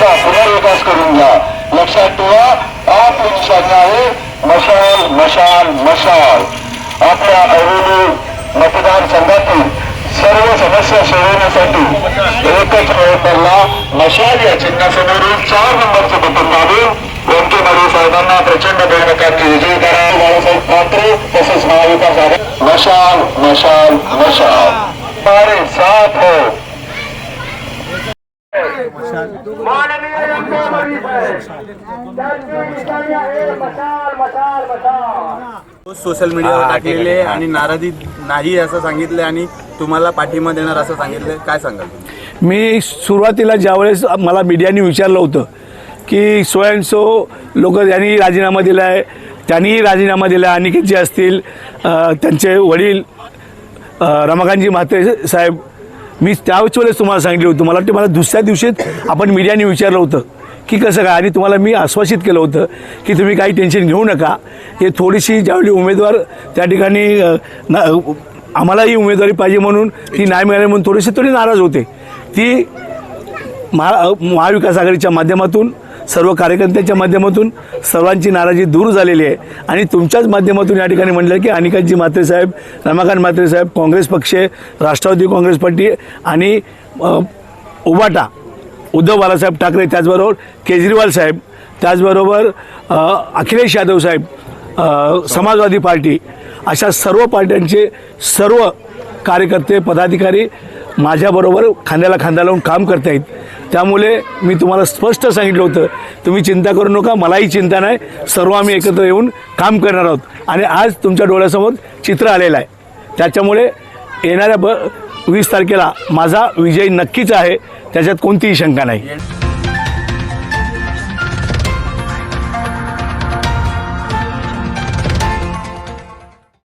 त्याचा पुनर्विकास करून घ्या. लक्षात ठेवा आपली इंशाने आहे. मशाल मशाल मशाल. आपल्या अरुणी मतदारसंघातील सर्व समस्या सोडवण्यासाठी एकच प्रयत्नला मशाल या चिन्हासमोरून चार नंबरचं बटन दाबून मारे साहेबांना प्रचंड बहुमतांनी विजयी करा. सोशल मीडियावर टाकलेले आणि नाराजी नाही असं सांगितलं आणि तुम्हाला पाठिंबा देणार असं सांगितलं काय सांगाल मी सुरुवातीला ज्यावेळेस मला मीडियाने विचारलं होतं की सो लोक यांनी राजीनामा दिला आहे त्यांनीही राजीनामा दिला आहे अनिकेत जे असतील त्यांचे वडील रमाकांतजी म्हात्रे साहेब मी त्याच वेळेस तुम्हाला सांगितलं होतं. मला वाटते मला दुसऱ्या दिवशीच आपण मीडियाने विचारलं होतं की कसं काय? आणि तुम्हाला मी आश्वासित केलं होतं की तुम्ही काही टेन्शन घेऊ नका. हे थोडीशी ज्यावेळी उमेदवार त्या ठिकाणी ना आम्हालाही उमेदवारी पाहिजे म्हणून ती नाही मिळाली म्हणून थोडीशी थोडी नाराज होते. ती महा महाविकास आघाडीच्या माध्यमातून सर्व कार्यकर्त्यांच्या माध्यमातून सर्वांची नाराजी दूर झालेली आहे. आणि तुमच्याच माध्यमातून या ठिकाणी म्हटलं की अनिकांतजी म्हात्रे साहेब रमाकांत म्हात्रे साहेब काँग्रेस पक्ष राष्ट्रवादी काँग्रेस पार्टी आणि उबाटा उद्धव बाळासाहेब ठाकरे त्याचबरोबर केजरीवाल साहेब त्याचबरोबर अखिलेश यादव साहेब समाजवादी पार्टी अशा सर्व पार्ट्यांचे सर्व कार्यकर्ते पदाधिकारी माझ्याबरोबर खांद्याला खांदा लावून काम करतायत. त्यामुळे मी तुम्हाला स्पष्ट सांगितलं होतं. तुम्ही चिंता करू नका मलाही चिंता नाही. सर्व आम्ही एकत्र येऊन काम करणार आहोत. आणि आज तुमच्या डोळ्यासमोर चित्र आलेलं आहे. त्याच्यामुळे येणाऱ्या ब वीस तारखेला माझा विजय नक्कीच आहे. त्याच्यात कोणतीही शंका नाही.